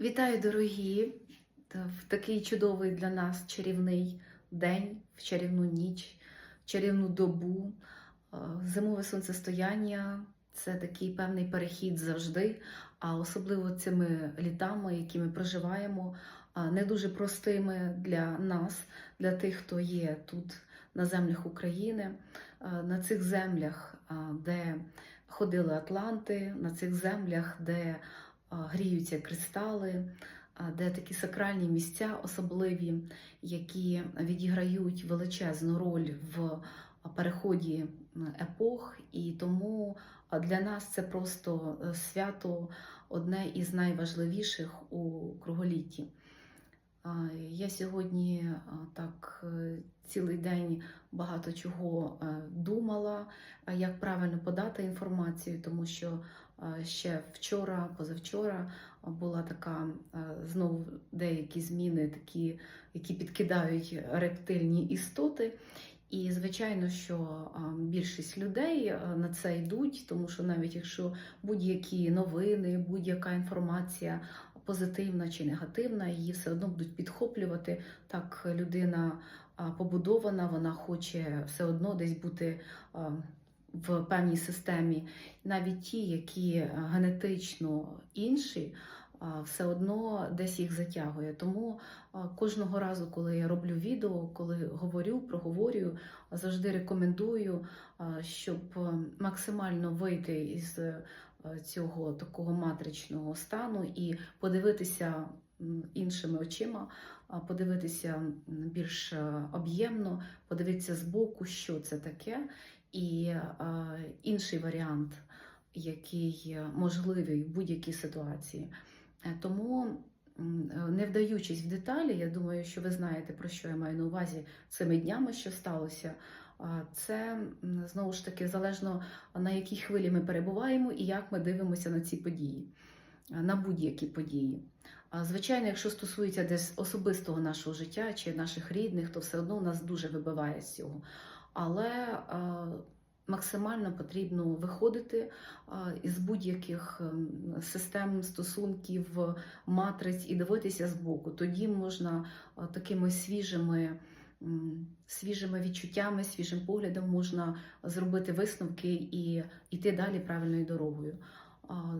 Вітаю, дорогі, в такий чудовий для нас чарівний день, в чарівну ніч, чарівну добу. Зимове сонцестояння це такий певний перехід завжди, а особливо цими літами, які ми проживаємо, не дуже простими для нас, для тих, хто є тут на землях України, на цих землях, де ходили Атланти, на цих землях, де гріються кристали, де такі сакральні місця особливі, які відіграють величезну роль в переході епох, і тому для нас це просто е, свято одне із найважливіших у круголітті. Я сьогодні так е, цілий день багато чого е, думала, як правильно подати інформацію, тому що ще вчора, позавчора була така знову деякі зміни, такі, які підкидають рептильні істоти. І звичайно, що більшість людей на це йдуть, тому що навіть якщо будь-які новини, будь-яка інформація позитивна чи негативна, її все одно будуть підхоплювати. Так людина побудована, вона хоче все одно десь бути в певній системі. Навіть ті, які е, генетично інші, все одно десь їх затягує. Тому кожного разу, коли я роблю відео, коли говорю, проговорюю, завжди рекомендую, щоб е, максимально вийти із е, цього такого матричного стану і подивитися іншими очима, подивитися більш об'ємно, подивитися збоку, що це таке, і е, інший варіант, який можливий в будь-якій ситуації. Е, Тому, е, не вдаючись в деталі, я думаю, що ви знаєте, про що я маю на увазі цими днями, що сталося. Це знову ж таки залежно на якій хвилі ми перебуваємо і як ми дивимося на ці події, на будь-які події. Звичайно, якщо стосується десь особистого нашого життя чи наших рідних, то все одно нас дуже вибиває з цього. Але максимально потрібно виходити а, із будь-яких ем, систем стосунків, матриць і дивитися збоку. Тоді можна такими свіжими. Свіжими відчуттями, свіжим поглядом можна зробити висновки і йти далі правильною дорогою.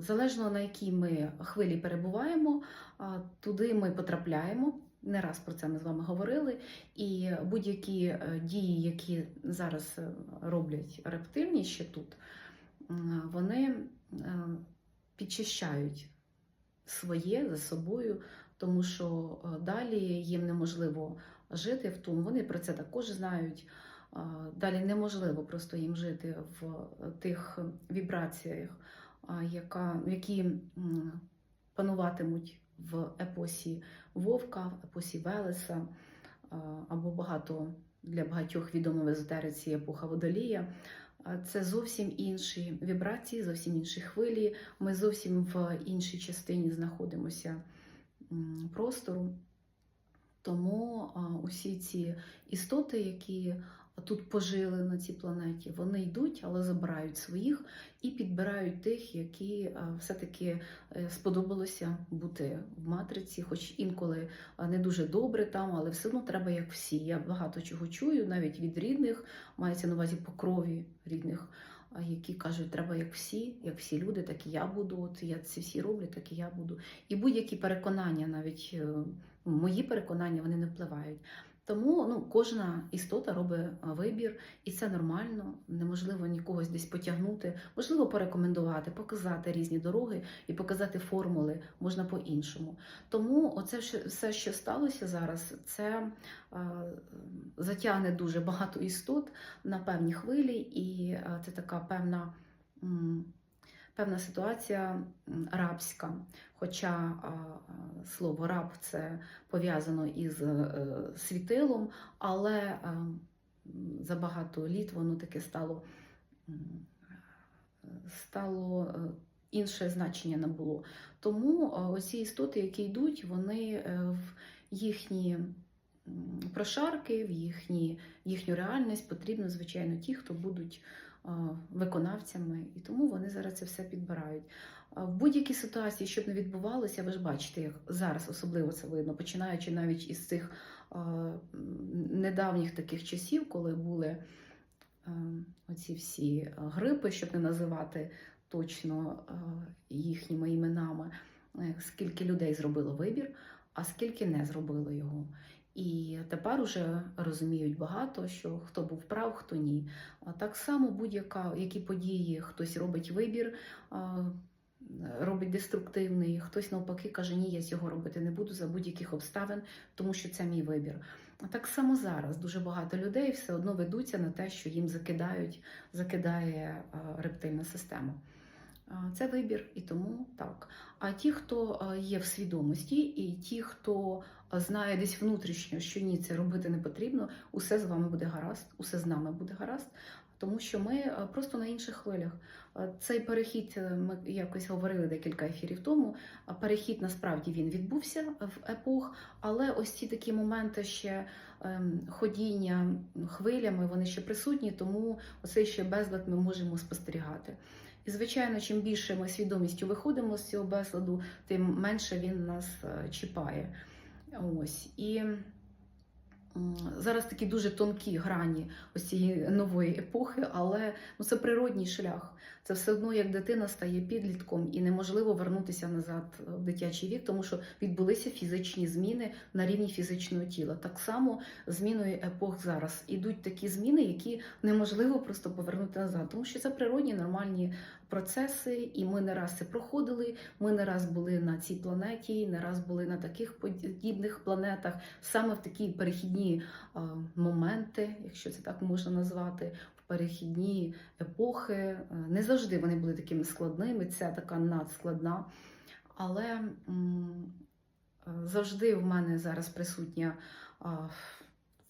Залежно на якій ми хвилі перебуваємо, туди ми потрапляємо. Не раз про це ми з вами говорили. І будь-які е, дії, які зараз е, роблять рептильні ще тут, вони е, підчищають своє за собою, тому що далі їм неможливо жити в тому. Вони про це також знають. Далі неможливо просто їм жити в тих вібраціях, які пануватимуть в епосі Вовка, в епосі Велеса, або багато для багатьох відомо в езотериці епоха Водолія. Це зовсім інші вібрації, зовсім інші хвилі. Ми зовсім в іншій частині знаходимося простору. Тому усі ці істоти, які тут пожили на цій планеті, вони йдуть, але забирають своїх і підбирають тих, які все-таки е, сподобалося бути в матриці, хоч інколи не дуже добре там, але все одно треба як всі. Я багато чого чую, навіть від рідних, мається на увазі по крові рідних. Які кажуть, треба як всі, як всі люди, так і я буду. От я це всі роблять, так і я буду. І будь-які переконання, навіть е, мої переконання, вони не впливають. Тому ну, кожна істота робить вибір, і це нормально. Неможливо нікогось десь потягнути, можливо, порекомендувати, показати різні дороги і показати формули можна по-іншому. Тому оце все, що сталося зараз, це затягне дуже багато істот на певні хвилі, і це така певна. Певна ситуація рабська, хоча слово раб це пов'язано із е, світилом, але е, за багато літ воно таке стало, стало е, інше значення набуло. Тому оці істоти, які йдуть, вони в їхні прошарки, в їхні, їхню реальність потрібно, звичайно, ті, хто будуть виконавцями, і тому вони зараз це все підбирають. В будь-якій ситуації, щоб не відбувалося, ви ж бачите, як зараз особливо це видно, починаючи навіть із цих недавніх таких часів, коли були оці всі грипи, щоб не називати точно їхніми іменами, е, скільки людей зробило вибір, а скільки не зробило його. І тепер уже розуміють багато, що хто був прав, хто ні. Так само будь-яка які події хтось робить вибір, робить деструктивний, хтось навпаки каже, ні, я цього робити не буду за будь-яких обставин, тому що це мій вибір. Так само зараз дуже багато людей все одно ведуться на те, що їм закидають, закидає рептильна система. Це вибір, і тому так. А ті, хто є в свідомості, і ті, хто знає десь внутрішньо, що ні, це робити не потрібно, усе з вами буде гаразд, усе з нами буде гаразд, тому що ми просто на інших хвилях. Цей перехід, е, ми якось говорили декілька ефірів тому. Перехід насправді він відбувся в епох, але ось ці такі моменти ще ем, ходіння хвилями, вони ще присутні, тому оцей ще безлад ми можемо спостерігати. І, звичайно, чим більше ми свідомістю виходимо з цього безладу, тим менше він нас е, чіпає. Ось. І зараз такі дуже тонкі грані ось цієї нової епохи, але ну, це природній шлях. Це все одно, як дитина стає підлітком, і неможливо вернутися назад в дитячий вік, тому що відбулися фізичні зміни на рівні фізичного тіла. Так само зміною епох зараз ідуть такі зміни, які неможливо просто повернути назад, тому що це природні нормальні процеси, і ми не раз це проходили. Ми не раз були на цій планеті, не раз були на таких подібних планетах, саме в такі перехідні моменти, якщо це так можна назвати, перехідні епохи. Е, Не завжди вони були такими складними. Це така надскладна. Але е, завжди в мене зараз присутня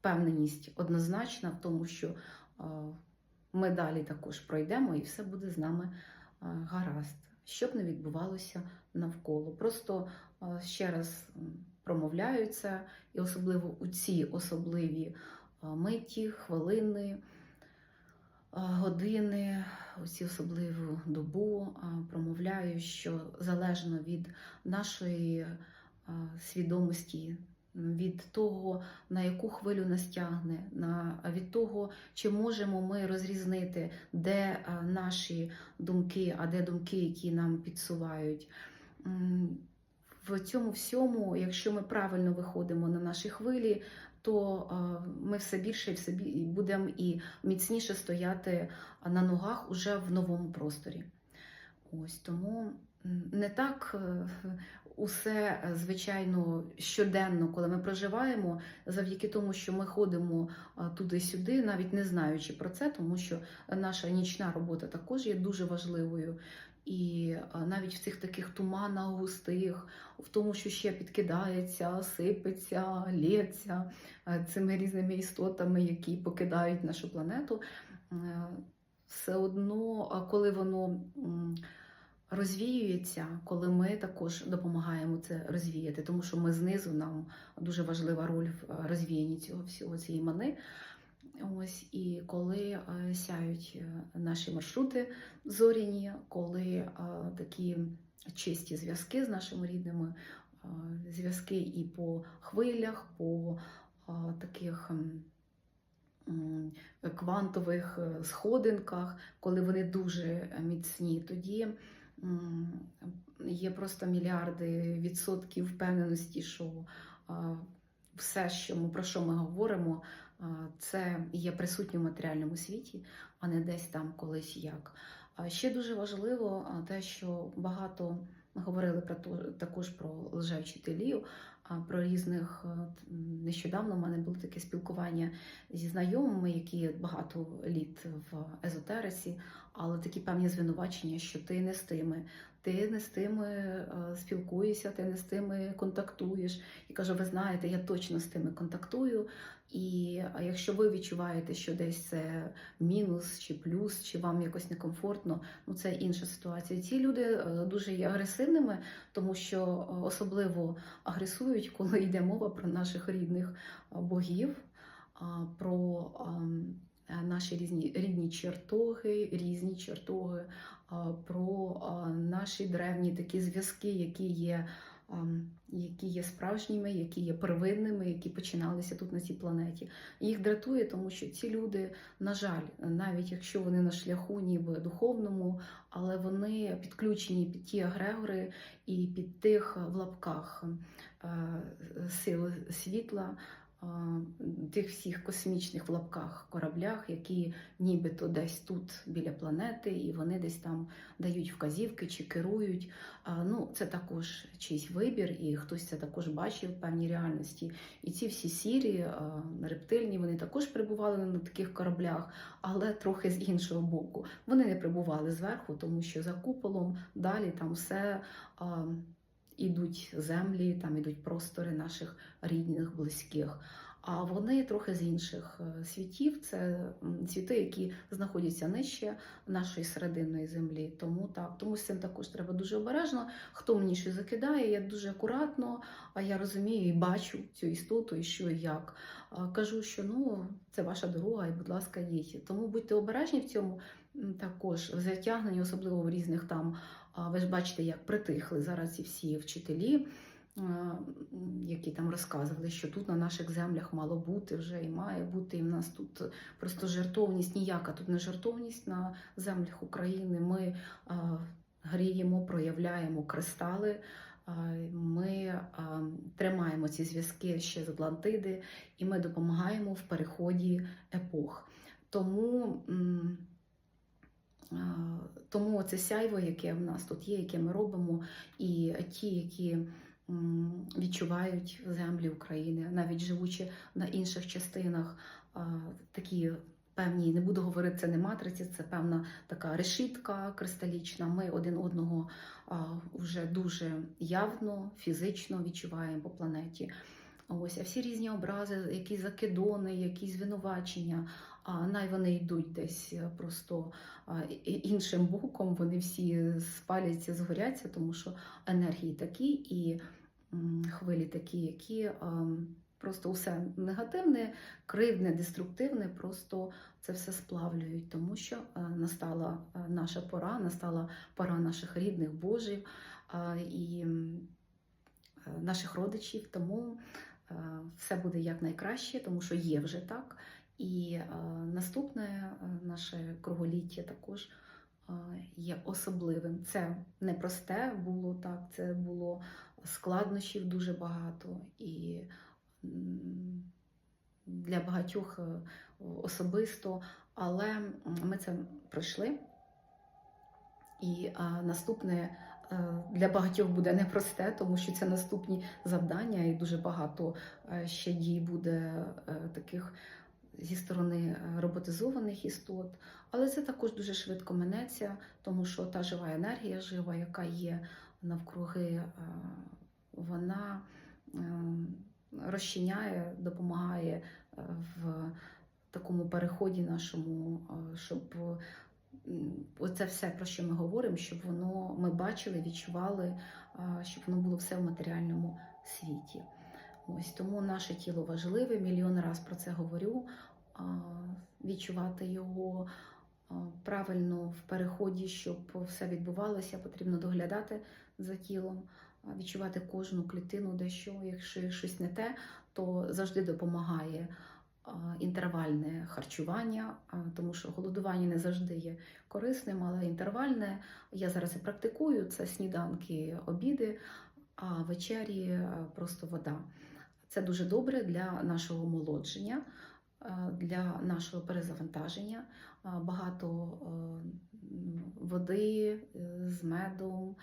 впевненість однозначна в тому, що ми далі також пройдемо і все буде з нами гаразд, щоб не відбувалося навколо. Просто ще раз м, промовляю це, і особливо у ці особливі миті, хвилини, години, у ці особливу добу промовляю, що залежно від нашої свідомості. Від того, на яку хвилю нас тягне, на, від того, чи можемо ми розрізнити, де а, наші думки, а де думки, які нам підсувають. В цьому всьому, якщо ми правильно виходимо на наші хвилі, то а, ми все більше і все будемо і міцніше стояти на ногах уже в новому просторі. Ось тому не так е, усе, е, звичайно, щоденно, коли ми проживаємо, завдяки тому, що ми ходимо туди-сюди, навіть не знаючи про це, тому що наша нічна робота також є дуже важливою. І навіть в цих таких туманах густих, в тому, що ще підкидається, сипеться, лється е, цими різними істотами, які покидають нашу планету, е, все одно, коли воно розвіюється, коли ми також допомагаємо це розвіяти, тому що ми знизу нам дуже важлива роль в е, розвіянні цього всього цієї мани. Ось і коли е, сяють е, наші маршрути зоряні, коли такі чисті зв'язки з нашими рідними, зв'язки і по хвилях, по таких. Квантових сходинках, коли вони дуже міцні, тоді є просто мільярди відсотків впевненості, що все, що ми про що ми говоримо, це є присутнє в матеріальному світі, а не десь там колись як. Ще дуже важливо те, що багато ми говорили про то, також про лжевчителів, про різних е, нещодавно в мене було таке спілкування зі знайомими, які багато літ в езотериці, але такі певні звинувачення, що ти не з тими, ти не з тими е, спілкуєшся, ти не з тими контактуєш. І кажу, ви знаєте, я точно з тими контактую. І якщо ви відчуваєте, що десь це мінус чи плюс, чи вам якось некомфортно, ну це інша ситуація. Ці люди е, дуже є агресивними, тому що е, особливо агресують, коли йде мова про наших рідних е, богів, про наші різні рідні чертоги, різні чертоги, про наші древні такі зв'язки, які є. Які є справжніми, які є первинними, які починалися тут на цій планеті. Їх дратує, тому що ці люди, на жаль, навіть якщо вони на шляху, ніби духовному, але вони підключені під ті агрегори і під тих в лапках е, сил світла, тих всіх космічних в лапках кораблях, які нібито десь тут біля планети, і вони десь там дають вказівки чи керують. Ну, це також чийсь вибір, і хтось це також бачив в певній реальності. І ці всі сірі, рептильні, вони також перебували на таких кораблях, але трохи з іншого боку. Вони не прибували зверху, тому що за куполом далі там все. Ідуть землі, там ідуть простори наших рідних, близьких. А вони трохи з інших е, світів. Це світи, які знаходяться нижче нашої серединної землі. Тому так, тому з цим також треба дуже обережно. Хто мені щось закидає, я дуже акуратно, а я розумію і бачу цю істоту, і що і як. Кажу, що ну це ваша дорога, і будь ласка, їдьте. Тому будьте обережні в цьому також в затягненні, особливо в різних там. Ви ж бачите, як притихли зараз ці всі вчителі. Які там розказували, що тут на наших землях мало бути вже і має бути, і в нас тут просто жертовність ніяка, тут не жертовність на землях України. Ми гріємо, проявляємо кристали. Ми тримаємо ці зв'язки ще з Атлантиди, і ми допомагаємо в переході епох. Тому, тому це сяйво, яке в нас тут є, яке ми робимо, і ті, які відчувають землі України, навіть живучи на інших частинах, такі певні, не буду говорити, це не матриці, це певна така решітка кристалічна. Ми один одного вже дуже явно, фізично відчуваємо по планеті. Ось, а всі різні образи, якісь закидони, якісь звинувачення, а най вони йдуть десь е, просто іншим боком, вони всі спаляться, згоряться, тому що енергії такі і хвилі такі, які просто усе негативне, кривдне, деструктивне, просто це все сплавлюють, тому що е, настала е, наша пора, настала пора наших рідних Божів і наших родичів. Тому все буде якнайкраще, тому що є вже так. І е, наступне е, наше круголіття також е, є особливим. Це непросте було так, це було складнощів дуже багато. І для багатьох особисто, але ми це пройшли. І а, наступне для багатьох буде непросте, тому що це наступні завдання, і дуже багато ще дій буде таких зі сторони е, роботизованих істот. Але це також дуже швидко минеться, тому що та жива енергія жива, яка є навкруги, е, вона е, розчиняє, допомагає в такому переході нашому, щоб оце все, про що ми говоримо, щоб воно ми бачили, відчували, щоб воно було все в матеріальному світі. Ось тому наше тіло важливе, мільйон раз про це говорю. Відчувати його правильно в переході, щоб все відбувалося, потрібно доглядати за тілом, відчувати кожну клітину, дещо, якщо щось не те, то завжди допомагає інтервальне харчування, тому що голодування не завжди є корисним, але інтервальне. Я зараз і практикую це сніданки, обіди, а вечері просто вода. Це дуже добре для нашого омолодження, е, для нашого перезавантаження. Е, Багато е, води е, з медом,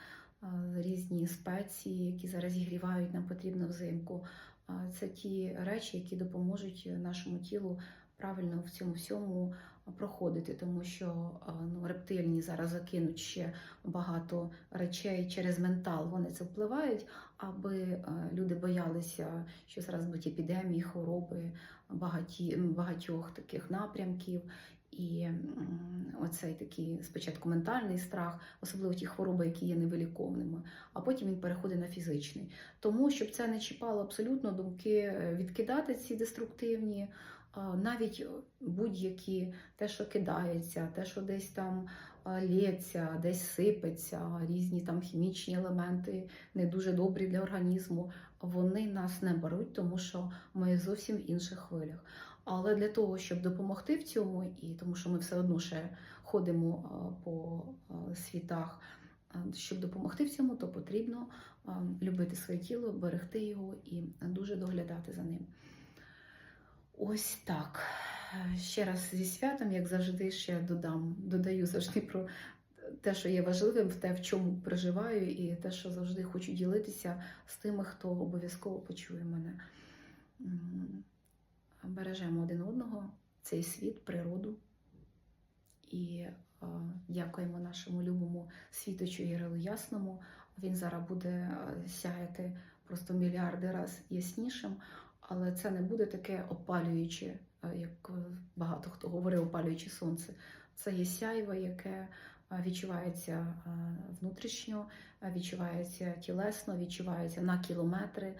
е, різні спеції, які зараз зігрівають, нам потрібно взимку. Е, Це ті речі, які допоможуть нашому тілу правильно в цьому всьому проходити, тому що е, ну, рептильні зараз закинуть ще багато речей через ментал. Вони це впливають, аби е, люди боялися, що зараз будуть епідемії, хвороби багаті, багатьох таких напрямків. І оцей такий спочатку ментальний страх, особливо ті хвороби, які є невиліковними, а потім він переходить на фізичний. Тому щоб це не чіпало абсолютно думки е, відкидати ці деструктивні навіть будь-які те, що кидається, те, що десь там а, лється, десь сипеться, різні там хімічні елементи, не дуже добрі для організму, вони нас не беруть, тому що ми зовсім в інших хвилях. Але для того, щоб допомогти в цьому, і тому що ми все одно ще ходимо по світах, щоб допомогти в цьому, то потрібно любити своє тіло, берегти його і дуже доглядати за ним. Ось так. Ще раз зі святом, як завжди, ще додам, додаю завжди про те, що є важливим, те, в чому проживаю, і те, що завжди хочу ділитися з тими, хто обов'язково почує мене. Бережемо один одного, цей світ, природу. І дякуємо нашому любому світочу Єрилу Ясному. Він зараз буде сяяти просто мільярди раз яснішим, але це не буде таке опалююче, е, як е, багато хто говорив, опалююче сонце. Це є сяйво, яке е, відчувається внутрішньо, відчувається тілесно, відчувається на кілометри,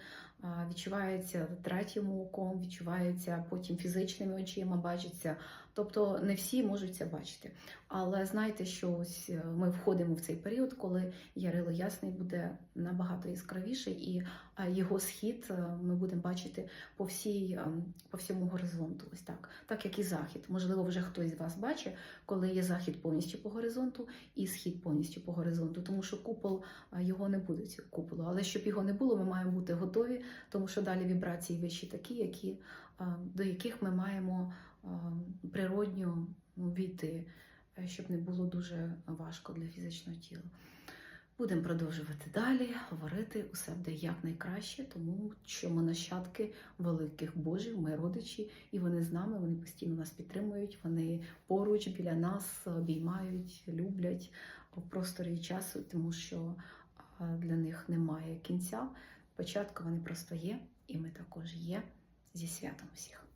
відчувається третім оком, відчувається потім фізичними очима, бачиться. Тобто не всі можуть це бачити. Але знайте, що ось е, ми входимо в цей період, коли Ярило Ясний буде набагато яскравіший, і його схід е, ми будемо бачити по всій е, по всьому горизонту. Ось так, так як і захід. Можливо, вже хтось з вас бачить, коли є захід повністю по горизонту і схід повністю по горизонту, тому що купол його не цього куполу. Але щоб його не було, ми маємо бути готові, тому що далі вібрації вищі такі, які до яких ми маємо природньо ну, війти, е, щоб не було дуже важко для фізичного тіла. Будемо продовжувати далі говорити усе буде якнайкраще, тому що ми нащадки великих божів, ми родичі, і вони з нами, вони постійно нас підтримують, вони поруч біля нас обіймають, люблять в просторі часу, тому що для них немає кінця. Спочатку вони просто є, і ми також є зі святом всіх.